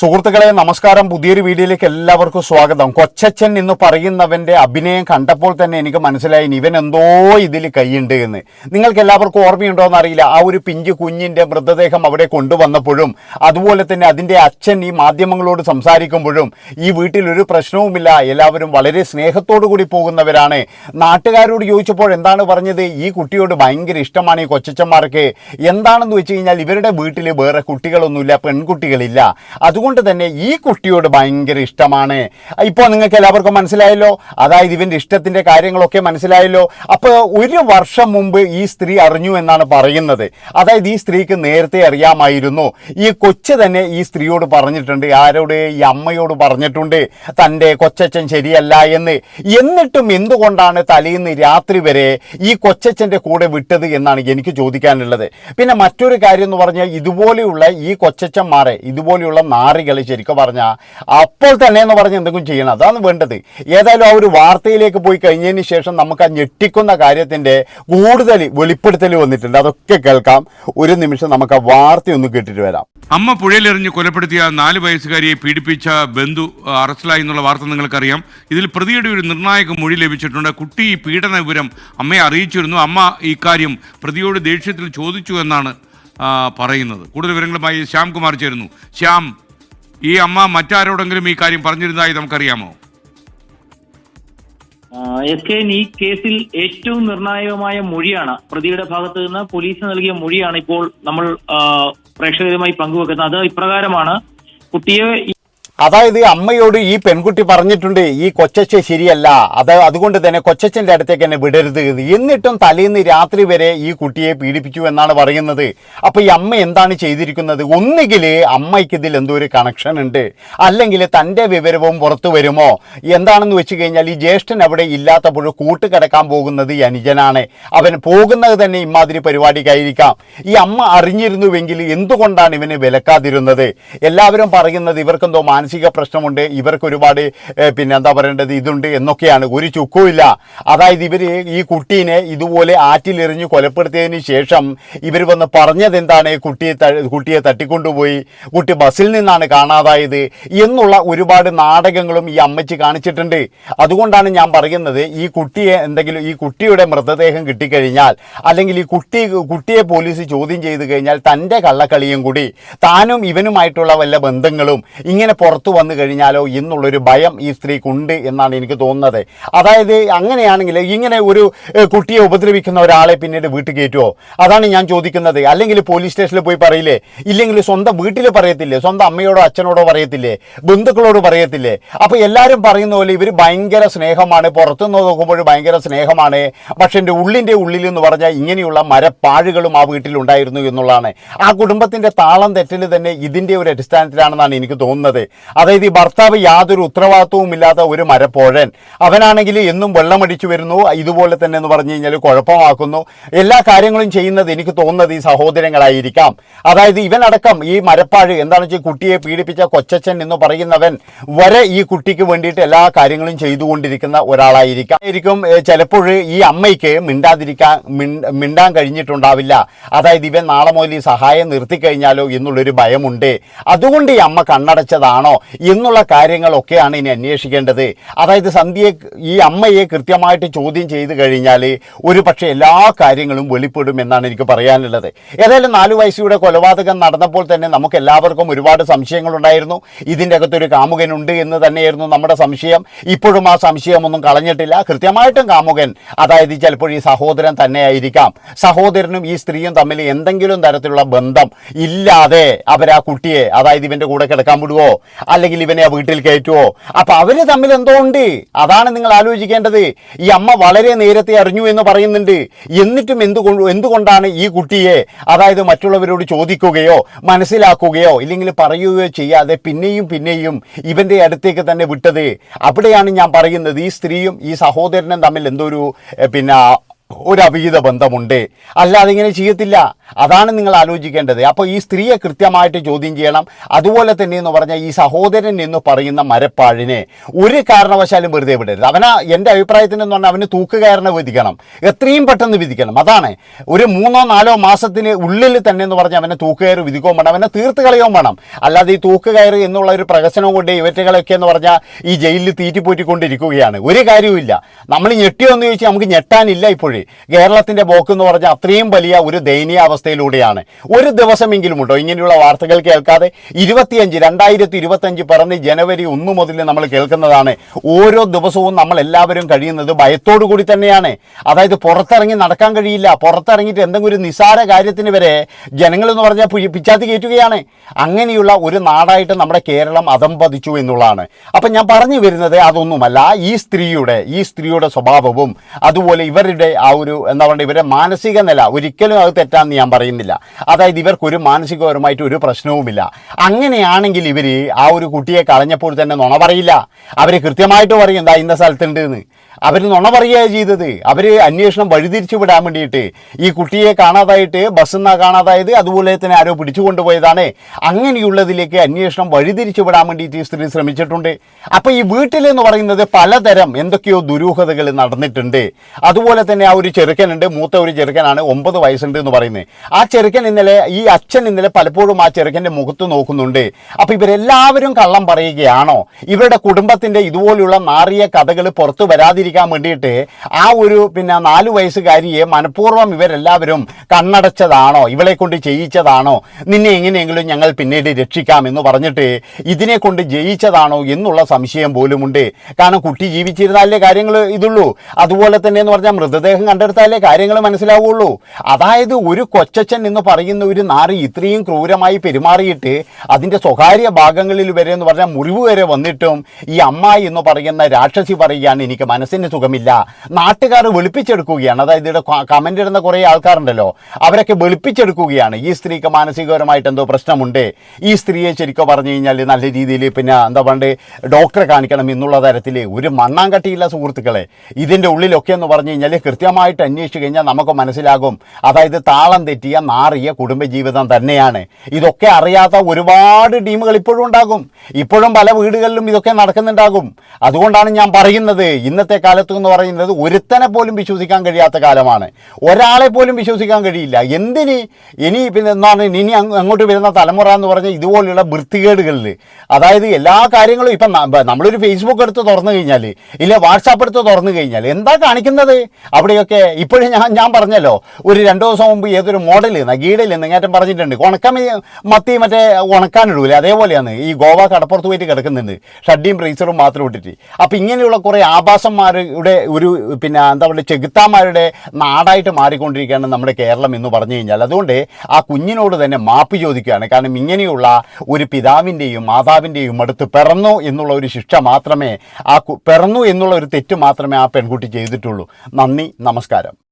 സുഹൃത്തുക്കളെ നമസ്കാരം. പുതിയൊരു വീഡിയോയിലേക്ക് എല്ലാവർക്കും സ്വാഗതം. കൊച്ചച്ഛൻ എന്ന് പറയുന്നവന്റെ അഭിനയം കണ്ടപ്പോൾ തന്നെ എനിക്ക് മനസ്സിലായി ഇവൻ എന്തോ ഇതിൽ കൈയുണ്ട് എന്ന്. നിങ്ങൾക്ക് എല്ലാവർക്കും ഓർമ്മയുണ്ടോ എന്നറിയില്ല ആ ഒരു പിഞ്ച് കുഞ്ഞിന്റെ മൃതദേഹം അവിടെ കൊണ്ടുവന്നപ്പോഴും അതുപോലെ തന്നെ അതിന്റെ അച്ഛൻ ഈ മാധ്യമങ്ങളോട് സംസാരിക്കുമ്പോഴും ഈ വീട്ടിലൊരു പ്രശ്നവുമില്ല. എല്ലാവരും വളരെ സ്നേഹത്തോടു കൂടി പോകുന്നവരാണ്. നാട്ടുകാരോട് ചോദിച്ചപ്പോൾ എന്താണ് പറഞ്ഞത്? ഈ കുട്ടിയോട് ഭയങ്കര ഇഷ്ടമാണ് ഈ കൊച്ചച്ഛന്മാർക്ക്. എന്താണെന്ന് വെച്ച് കഴിഞ്ഞാൽ ഇവരുടെ വീട്ടിൽ വേറെ കുട്ടികളൊന്നുമില്ല പെൺകുട്ടികളില്ല. അതുകൊണ്ട് തന്നെ ഈ കുട്ടിയോട് ഭയങ്കര ഇഷ്ടമാണ്. ഇപ്പോൾ നിങ്ങൾക്ക് എല്ലാവർക്കും മനസ്സിലായല്ലോ? അതായത് ഇവന്റെ ഇഷ്ടത്തിന്റെ കാര്യങ്ങളൊക്കെ മനസ്സിലായല്ലോ? അപ്പോൾ ഒരു വർഷം മുമ്പ് ഈ സ്ത്രീ അറിഞ്ഞു എന്നാണ് പറയുന്നത്. അതായത് ഈ സ്ത്രീക്ക് നേരത്തെ അറിയാമായിരുന്നു. ഈ കൊച്ച് തന്നെ ഈ സ്ത്രീയോട് പറഞ്ഞിട്ടുണ്ട്. ആരോട്? ഈ അമ്മയോട് പറഞ്ഞിട്ടുണ്ട്. തന്റെ കൊച്ചച്ഛൻ ശരിയല്ല എന്ന്. എന്നിട്ടും എന്തുകൊണ്ടാണ് തലേന്ന് രാത്രി വരെ ഈ കൊച്ചച്ഛന്റെ കൂടെ വിട്ടത് എന്നാണ് എനിക്ക് ചോദിക്കാനുള്ളത്. പിന്നെ മറ്റൊരു കാര്യം എന്ന് പറഞ്ഞാൽ ഇതുപോലെയുള്ള ഈ കൊച്ചച്ഛന്മാരെ ഇതുപോലെയുള്ള നാറികൾ ശരിക്കും പറഞ്ഞാൽ അപ്പോൾ തന്നെ എന്ന് പറഞ്ഞ് എന്തെങ്കിലും ചെയ്യണം. അതാണ് വേണ്ടത്. ഏതായാലും ആ ഒരു വാർത്തയിലേക്ക് പോയി കഴിഞ്ഞതിന് ശേഷം നമുക്ക് ആ ഞെട്ടിക്കുന്ന കാര്യത്തിന്റെ കൂടുതൽ വെളിപ്പെടുത്തൽ വന്നിട്ടുണ്ട്. അതൊക്കെ കേൾക്കാം. ഒരു നിമിഷം നമുക്ക് ആ വാർത്തയൊന്ന് കേട്ടിട്ട് വരാം. അമ്മ പുഴയിലെറിഞ്ഞ് കൊലപ്പെടുത്തിയ നാല് വയസ്സുകാരിയെ പീഡിപ്പിച്ച ബന്ധു അറസ്റ്റിലായി എന്നുള്ള വാർത്ത നിങ്ങൾക്കറിയാം. ഇതിൽ പ്രതിയുടെ ഒരു നിർണായക മൊഴി ലഭിച്ചിട്ടുണ്ട്. കുട്ടി ഈ പീഡന വിവരം അമ്മയെ അറിയിച്ചിരുന്നു. അമ്മ ഇക്കാര്യം പ്രതിയോട് ദേഷ്യത്തിൽ ചോദിച്ചു എന്നാണ് പറയുന്നത്. കൂടുതൽ വിവരങ്ങളുമായി ശ്യാം കുമാർ ചേരുന്നു. ശ്യാം ഈ അമ്മ മറ്റാരോടെങ്കിലും ഈ കാര്യം പറഞ്ഞിരുന്നതായി നമുക്കറിയാമോ? എസ് കെ ഈ കേസിൽ ഏറ്റവും നിർണായകമായ മൊഴിയാണ് പ്രതിയുടെ ഭാഗത്ത് നിന്ന് പോലീസ് നൽകിയ മൊഴിയാണ് ഇപ്പോൾ നമ്മൾ പ്രേക്ഷകരുമായി പങ്കുവെക്കുന്നത്. അത് ഇപ്രകാരമാണ്. കുട്ടിയെ അതായത് അമ്മയോട് ഈ പെൺകുട്ടി പറഞ്ഞിട്ടുണ്ട് ഈ കൊച്ചച്ഛൻ ശരിയല്ല. അത് അതുകൊണ്ട് തന്നെ കൊച്ചച്ഛന്റെ അടുത്തേക്ക് എന്നെ വിടരുത് എന്നിട്ടും തലേന്ന് രാത്രി വരെ ഈ കുട്ടിയെ പീഡിപ്പിച്ചു എന്നാണ് പറയുന്നത്. അപ്പോൾ ഈ അമ്മ എന്താണ് ചെയ്തിരിക്കുന്നത്? ഒന്നുകിൽ അമ്മയ്ക്ക് ഇതിൽ എന്തോ ഒരു കണക്ഷൻ ഉണ്ട്. അല്ലെങ്കിൽ തന്റെ വിവരവും പുറത്തു വരുമോ? എന്താണെന്ന് വെച്ച് കഴിഞ്ഞാൽ ഈ ജ്യേഷ്ഠൻ അവിടെ ഇല്ലാത്തപ്പോൾ കൂട്ടുകിടക്കാൻ പോകുന്നത് ഈ അനുജനാണ്. അവൻ പോകുന്നത് തന്നെ ഇമാതിരി പരിപാടിക്കായിരിക്കാം. ഈ അമ്മ അറിഞ്ഞിരുന്നുവെങ്കിൽ എന്തുകൊണ്ടാണ് ഇവനെ വിലക്കാതിരുന്നത്? എല്ലാവരും പറയുന്നത് ഇവർക്കെന്തോ മാനസിക പ്രശ്നമുണ്ട്. ഇവർക്ക് ഒരുപാട് പിന്നെ എന്താ പറയേണ്ടത്? ഇതുണ്ട് എന്നൊക്കെയാണ്. ഒരു ചുക്കുമില്ല അതായത് ഇവർ ഈ കുട്ടീനെ ഇതുപോലെ ആറ്റിലെറിഞ്ഞ് കൊലപ്പെടുത്തിയതിന് ശേഷം ഇവർ വന്ന് പറഞ്ഞത് എന്താണ്? കുട്ടിയെ കുട്ടിയെ തട്ടിക്കൊണ്ടുപോയി കുട്ടി ബസ്സിൽ നിന്നാണ് കാണാതായത് എന്നുള്ള ഒരുപാട് നാടകങ്ങളും ഈ അമ്മച്ചി കാണിച്ചിട്ടുണ്ട്. അതുകൊണ്ടാണ് ഞാൻ പറയുന്നത് ഈ കുട്ടിയെ എന്തെങ്കിലും ഈ കുട്ടിയുടെ മൃതദേഹം കിട്ടിക്കഴിഞ്ഞാൽ അല്ലെങ്കിൽ ഈ കുട്ടി കുട്ടിയെ പോലീസ് ചോദ്യം ചെയ്ത് കഴിഞ്ഞാൽ തന്റെ കള്ളക്കളിയും കൂടി താനും ഇവനുമായിട്ടുള്ള വല്ല ബന്ധങ്ങളും ഇങ്ങനെ പുറത്തു വന്നു കഴിഞ്ഞാലോ എന്നുള്ളൊരു ഭയം ഈ സ്ത്രീക്കുണ്ട് എന്നാണ് എനിക്ക് തോന്നുന്നത്. അതായത് അങ്ങനെയാണെങ്കിൽ ഇങ്ങനെ ഒരു കുട്ടിയെ ഉപദ്രവിക്കുന്ന ഒരാളെ പിന്നീട് വീട്ടിൽ കയറ്റുമോ അതാണ് ഞാൻ ചോദിക്കുന്നത്. അല്ലെങ്കിൽ പോലീസ് സ്റ്റേഷനിൽ പോയി പറയില്ലേ? ഇല്ലെങ്കിൽ സ്വന്തം വീട്ടിൽ പറയത്തില്ലേ? സ്വന്തം അമ്മയോടോ അച്ഛനോടോ പറയത്തില്ലേ? ബന്ധുക്കളോട് പറയത്തില്ലേ? അപ്പോൾ എല്ലാവരും പറയുന്ന പോലെ ഇവർ ഭയങ്കര സ്നേഹമാണ്. പുറത്തുനിന്ന് നോക്കുമ്പോൾ ഭയങ്കര സ്നേഹമാണ്. പക്ഷെ എന്റെ ഉള്ളിന്റെ ഉള്ളിൽ എന്ന് പറഞ്ഞാൽ ഇങ്ങനെയുള്ള മരപ്പാഴുകളും ആ വീട്ടിലുണ്ടായിരുന്നു എന്നുള്ളതാണ്. ആ കുടുംബത്തിന്റെ താളം തെറ്റൽ തന്നെ ഇതിന്റെ ഒരു അടിസ്ഥാനത്തിലാണെന്നാണ് എനിക്ക് തോന്നുന്നത്. അതായത് ഈ ഭർത്താവ് യാതൊരു ഉത്തരവാദിത്വവും ഇല്ലാത്ത ഒരു മരപ്പോഴൻ. അവനാണെങ്കിൽ എന്നും വെള്ളമടിച്ചു വരുന്നു ഇതുപോലെ തന്നെ എന്ന് പറഞ്ഞു കഴിഞ്ഞാൽ കുഴപ്പമാക്കുന്നു. എല്ലാ കാര്യങ്ങളും ചെയ്യുന്നത് എനിക്ക് തോന്നുന്നത് ഈ സഹോദരങ്ങളായിരിക്കാം. അതായത് ഇവനടക്കം ഈ മരപ്പാഴ് എന്താണെന്ന് വെച്ചാൽ കുട്ടിയെ പീഡിപ്പിച്ച കൊച്ചച്ഛൻ എന്ന് പറയുന്നവൻ വരെ ഈ കുട്ടിക്ക് വേണ്ടിയിട്ട് എല്ലാ കാര്യങ്ങളും ചെയ്തുകൊണ്ടിരിക്കുന്ന ഒരാളായിരിക്കാം. ആയിരിക്കും ചിലപ്പോൾ ഈ അമ്മയ്ക്ക് മിണ്ടാതിരിക്കാൻ മിണ്ടാൻ കഴിഞ്ഞിട്ടുണ്ടാവില്ല. അതായത് ഇവൻ നാളെ മുതൽ ഈ സഹായം നിർത്തിക്കഴിഞ്ഞാലോ എന്നുള്ളൊരു ഭയമുണ്ട്. അതുകൊണ്ട് ഈ അമ്മ കണ്ണടച്ചതാണോ? എന്നുള്ള കാര്യങ്ങളൊക്കെയാണ് ഇനി അന്വേഷിക്കേണ്ടത്. അതായത് സന്ധ്യയെ ഈ അമ്മയെ കൃത്യമായിട്ട് ചോദ്യം ചെയ്ത് കഴിഞ്ഞാൽ ഒരു പക്ഷേ എല്ലാ കാര്യങ്ങളും വെളിപ്പെടും എന്നാണ് എനിക്ക് പറയാനുള്ളത്. ഏതായാലും നാലു വയസ്സിയുടെ കൊലപാതകം നടന്നപ്പോൾ തന്നെ നമുക്ക് എല്ലാവർക്കും ഒരുപാട് സംശയങ്ങളുണ്ടായിരുന്നു. ഇതിന്റെ അകത്തൊരു കാമുകനുണ്ട് എന്ന് തന്നെയായിരുന്നു നമ്മുടെ സംശയം. ഇപ്പോഴും ആ സംശയമൊന്നും കളഞ്ഞിട്ടില്ല. കൃത്യമായിട്ടും കാമുകൻ അതായത് ചിലപ്പോൾ ഈ സഹോദരൻ തന്നെയായിരിക്കാം. സഹോദരനും ഈ സ്ത്രീയും തമ്മിൽ എന്തെങ്കിലും തരത്തിലുള്ള ബന്ധം ഇല്ലാതെ അവർ ആ കുട്ടിയെ അതായത് ഇവന്റെ കൂടെ കിടക്കാൻ വിടുവോ? അല്ലെങ്കിൽ ഇവനെ വീട്ടിൽ കയറ്റുവോ? അപ്പൊ അവർ തമ്മിൽ എന്തോ ഉണ്ട്. അതാണ് നിങ്ങൾ ആലോചിക്കേണ്ടത്. ഈ അമ്മ വളരെ നേരത്തെ അറിഞ്ഞു എന്ന് പറയുന്നുണ്ട്. എന്നിട്ടും എന്തുകൊണ്ട് എന്തുകൊണ്ടാണ് ഈ കുട്ടിയെ അതായത് മറ്റുള്ളവരോട് ചോദിക്കുകയോ മനസ്സിലാക്കുകയോ ഇല്ലെങ്കിൽ പറയുകയോ ചെയ്യാതെ പിന്നെയും പിന്നെയും ഇവന്റെ അടുത്തേക്ക് തന്നെ വിട്ടത്? അവിടെയാണ് ഞാൻ പറയുന്നത്. ഈ സ്ത്രീയും ഈ സഹോദരനും തമ്മിൽ എന്തോ ഒരു പിന്നെ ഒരു അവിഹിത ബന്ധമുണ്ട്. അല്ലാതെ ഇങ്ങനെ ചെയ്യത്തില്ല. അതാണ് നിങ്ങൾ ആലോചിക്കേണ്ടത്. അപ്പോൾ ഈ സ്ത്രീയെ കൃത്യമായിട്ട് ചോദ്യം ചെയ്യണം. അതുപോലെ തന്നെ എന്ന് പറഞ്ഞാൽ ഈ സഹോദരൻ എന്ന് പറയുന്ന മരപ്പാഴിനെ ഒരു കാരണവശാലും വെറുതെ വിടരുത്. അവന എന്റെ അഭിപ്രായത്തിൽ എന്ന് പറഞ്ഞാൽ അവന് തൂക്കുകയറിനെ വിധിക്കണം. എത്രയും പെട്ടെന്ന് വിധിക്കണം. അതാണ്. ഒരു മൂന്നോ നാലോ മാസത്തിന് ഉള്ളിൽ തന്നെ എന്ന് പറഞ്ഞാൽ അവനെ തൂക്കുകയറ് വിധിക്കുകയും വേണം. അവനെ തീർത്ത് കളയുകയും വേണം. അല്ലാതെ ഈ തൂക്കുകയറ് എന്നുള്ള ഒരു പ്രകസനം കൊണ്ട് ഇവറ്റകളൊക്കെ എന്ന് പറഞ്ഞാൽ ഈ ജയിലിൽ തീറ്റിപ്പോറ്റിക്കൊണ്ടിരിക്കുകയാണ് ഒരു കാര്യവുമില്ല. നമ്മൾ ഞെട്ടിയോ എന്ന് ചോദിച്ചാൽ നമുക്ക് ഞെട്ടാനില്ല ഇപ്പോഴേ. കേരളത്തിന്റെ ബോക്ക് എന്ന് പറഞ്ഞാൽ അത്രയും വലിയ ഒരു ദയനീയാവസ്ഥയിലൂടെയാണ് ഒരു ദിവസമെങ്കിലും ഉണ്ടോ ഇങ്ങനെയുള്ള വാർത്തകൾ കേൾക്കാതെ ഇരുപത്തിയഞ്ച് രണ്ടായിരത്തി ഇരുപത്തഞ്ച് പറഞ്ഞ് ജനുവരി ഒന്ന് മുതൽ നമ്മൾ കേൾക്കുന്നതാണ്. ഓരോ ദിവസവും നമ്മൾ എല്ലാവരും കഴിയുന്നത് ഭയത്തോടു കൂടി തന്നെയാണ്. അതായത് പുറത്തിറങ്ങി നടക്കാൻ കഴിയില്ല. പുറത്തിറങ്ങിയിട്ട് എന്തെങ്കിലും ഒരു നിസാര കാര്യത്തിന് വരെ ജനങ്ങൾ എന്ന് പറഞ്ഞാൽ പിച്ചാത്തി കയറ്റുകയാണ്. അങ്ങനെയുള്ള ഒരു നാടായിട്ട് നമ്മുടെ കേരളം അതമ്പതിച്ചു എന്നുള്ളതാണ്. അപ്പം ഞാൻ പറഞ്ഞു വരുന്നത് അതൊന്നുമല്ല. ഈ സ്ത്രീയുടെ ഈ സ്ത്രീയുടെ സ്വഭാവവും അതുപോലെ ഇവരുടെ ആ ഒരു എന്താ പറയുക ഇവരുടെ മാനസിക നില ഒരിക്കലും അത് തെറ്റാന്ന് ഞാൻ പറയുന്നില്ല. അതായത് ഇവർക്കൊരു മാനസികപരമായിട്ട് ഒരു പ്രശ്നവുമില്ല. അങ്ങനെയാണെങ്കിൽ ഇവർ ആ ഒരു കുട്ടിയെ കളഞ്ഞപ്പോൾ തന്നെ നുണ പറയില്ല. അവർ കൃത്യമായിട്ട് പറയും എന്താ ഇന്ന സ്ഥലത്തുണ്ട് എന്ന് അവർ നുണ പറയുക ചെയ്തത്. അവർ അന്വേഷണം വഴിതിരിച്ചു വിടാൻ വേണ്ടിയിട്ട് ഈ കുട്ടിയെ കാണാതായിട്ട് ബസ്സിൽ നിന്ന് കാണാതായത് അതുപോലെ തന്നെ ആരോ പിടിച്ചു കൊണ്ടുപോയതാണ്. അങ്ങനെയുള്ളതിലേക്ക് അന്വേഷണം വഴിതിരിച്ചു വിടാൻ വേണ്ടിയിട്ട് ഈ സ്ത്രീ ശ്രമിച്ചിട്ടുണ്ട്. അപ്പോൾ ഈ വീട്ടിലെന്ന് പറയുന്നത് പലതരം എന്തൊക്കെയോ ദുരൂഹതകൾ നടന്നിട്ടുണ്ട്. അതുപോലെ തന്നെ ആ ഒരു ചെറുക്കനുണ്ട് മൂത്ത ഒരു ചെറുക്കനാണ് ഒമ്പത് വയസ്സുണ്ട് എന്ന് പറയുന്നത്. ആ ചെറുക്കൻ ഇന്നലെ ഈ അച്ഛൻ ഇന്നലെ പലപ്പോഴും ആ ചെറുക്കന്റെ മുഖത്ത് നോക്കുന്നുണ്ട്. അപ്പോൾ ഇവരെല്ലാവരും കള്ളം പറയുകയാണോ? ഇവരുടെ കുടുംബത്തിന്റെ ഇതുപോലുള്ള നാറിയ കഥകൾ പുറത്തു വരാതിരിക്കാൻ വേണ്ടിയിട്ട് ആ ഒരു പിന്നെ നാല് വയസ്സുകാരിയെ മനഃപൂർവം ഇവരെല്ലാവരും കണ്ണടച്ചതാണോ? ഇവളെ കൊണ്ട് ചെയ്യിച്ചതാണോ നിന്നെ എങ്ങനെയെങ്കിലും ഞങ്ങൾ പിന്നീട് രക്ഷിക്കാം എന്ന് പറഞ്ഞിട്ട് ഇതിനെ കൊണ്ട് ജയിച്ചതാണോ എന്നുള്ള സംശയം പോലുമുണ്ട്. കാരണം കുട്ടി ജീവിച്ചിരുന്നാലേ കാര്യങ്ങൾ ഇതുള്ളൂ. അതുപോലെ തന്നെ എന്ന് പറഞ്ഞാൽ മൃതദേഹം കണ്ടെടുത്താലേ കാര്യങ്ങൾ മനസ്സിലാവുള്ളൂ. അതായത് ഒരു കൊച്ചച്ഛൻ എന്ന് പറയുന്ന ഒരു നാറി ഇത്രയും ക്രൂരമായി പെരുമാറിയിട്ട് അതിന്റെ സ്വകാര്യ ഭാഗങ്ങളിൽ വരെ എന്ന് പറഞ്ഞാൽ മുറിവ് വരെ വന്നിട്ടും ഈ അമ്മായി എന്ന് പറയുന്ന രാക്ഷസി പറയുകയാണ് എനിക്ക് മനസ്സിന് സുഖമില്ല. നാട്ടുകാർ വെളുപ്പിച്ചെടുക്കുകയാണ്. അതായത് ഇവിടെ കമന്റ് ഇടുന്ന കുറേ ആൾക്കാരുണ്ടല്ലോ. അവരൊക്കെ വെളുപ്പിച്ചെടുക്കുകയാണ്. ഈ സ്ത്രീക്ക് മാനസികപരമായിട്ട് എന്തോ പ്രശ്നമുണ്ട്. ഈ സ്ത്രീയെ ശരിക്കും പറഞ്ഞു കഴിഞ്ഞാൽ നല്ല രീതിയിൽ പിന്നെ എന്താ പണ്ട് ഡോക്ടറെ കാണിക്കണം എന്നുള്ള തരത്തിൽ ഒരു മണ്ണാങ്കട്ടിയില്ല സുഹൃത്തുക്കളെ. ഇതിന്റെ ഉള്ളിലൊക്കെ എന്ന് പറഞ്ഞു കഴിഞ്ഞാൽ കൃത്യമായിട്ട് അന്വേഷിച്ച് കഴിഞ്ഞാൽ നമുക്ക് മനസ്സിലാകും. അതായത് താളം തെറ്റിയ നാറിയ കുടുംബജീവിതം തന്നെയാണ്. ഇതൊക്കെ അറിയാത്ത ഒരുപാട് ടീമുകൾ ഇപ്പോഴും ഉണ്ടാകും. ഇപ്പോഴും പല വീടുകളിലും ഇതൊക്കെ നടക്കുന്നുണ്ടാകും. അതുകൊണ്ടാണ് ഞാൻ പറയുന്നത് ഇന്നത്തെ കാലത്ത് എന്ന് പറയുന്നത് ഒരുത്തനെ പോലും വിശ്വസിക്കാൻ കഴിയാത്ത കാലമാണ്. ഒരാളെ പോലും വിശ്വസിക്കാൻ കഴിയില്ല. എന്തിന്? ഇനി പിന്നെ എന്താണ്? ഇനി അങ്ങോട്ട് വരുന്ന തലമുറ എന്ന് പറഞ്ഞാൽ ഇതുപോലെയുള്ള വൃത്തികേടുകളിൽ അതായത് എല്ലാ കാര്യങ്ങളും ഇപ്പം നമ്മളൊരു ഫേസ്ബുക്ക് എടുത്ത് തുറന്നു കഴിഞ്ഞാൽ ഇല്ല വാട്സാപ്പ് എടുത്ത് തുറന്നു കഴിഞ്ഞാൽ എന്താ കാണിക്കുന്നത്? അവിടെയൊക്കെ ഇപ്പോഴും ഞാൻ ഞാൻ പറഞ്ഞല്ലോ ഒരു രണ്ടു ദിവസം മുമ്പ് ഏതൊരു മോഡൽ നഗീടയിൽ നെങ്ങാറ്റം പറഞ്ഞിട്ടുണ്ട്. ഉണക്കം മത്തി മറ്റേ ഉണക്കാനിടൂലേ അതേപോലെയാണ്. ഈ ഗോവ കടപ്പുറത്ത് പോയിട്ട് കിടക്കുന്നുണ്ട്. ഷഡ്ഡിയും ബ്രേസറും മാത്രം ഇട്ടിട്ട്. അപ്പം ഇങ്ങനെയുള്ള കുറേ ആഭാസന്മാരുടെ ഒരു പിന്നെ എന്താ പറയുക ചെകുത്താന്മാരുടെ നാടായിട്ട് മാറിക്കൊണ്ടിരിക്കുകയാണ് നമ്മുടെ കേരളം എന്ന് പറഞ്ഞു കഴിഞ്ഞാൽ. അതുകൊണ്ട് ആ കുഞ്ഞിനോട് തന്നെ മാപ്പ് ചോദിക്കുകയാണ്. കാരണം ഇങ്ങനെയുള്ള ഒരു പിതാവിന്റെയും മാതാവിന്റെയും അടുത്ത് പിറന്നു എന്നുള്ള ഒരു ശിക്ഷ മാത്രമേ ആ പിറന്നു എന്നുള്ള ഒരു തെറ്റ് മാത്രമേ ആ പെൺകുട്ടി ചെയ്തിട്ടുള്ളൂ. നന്ദി നമസ്കാരം.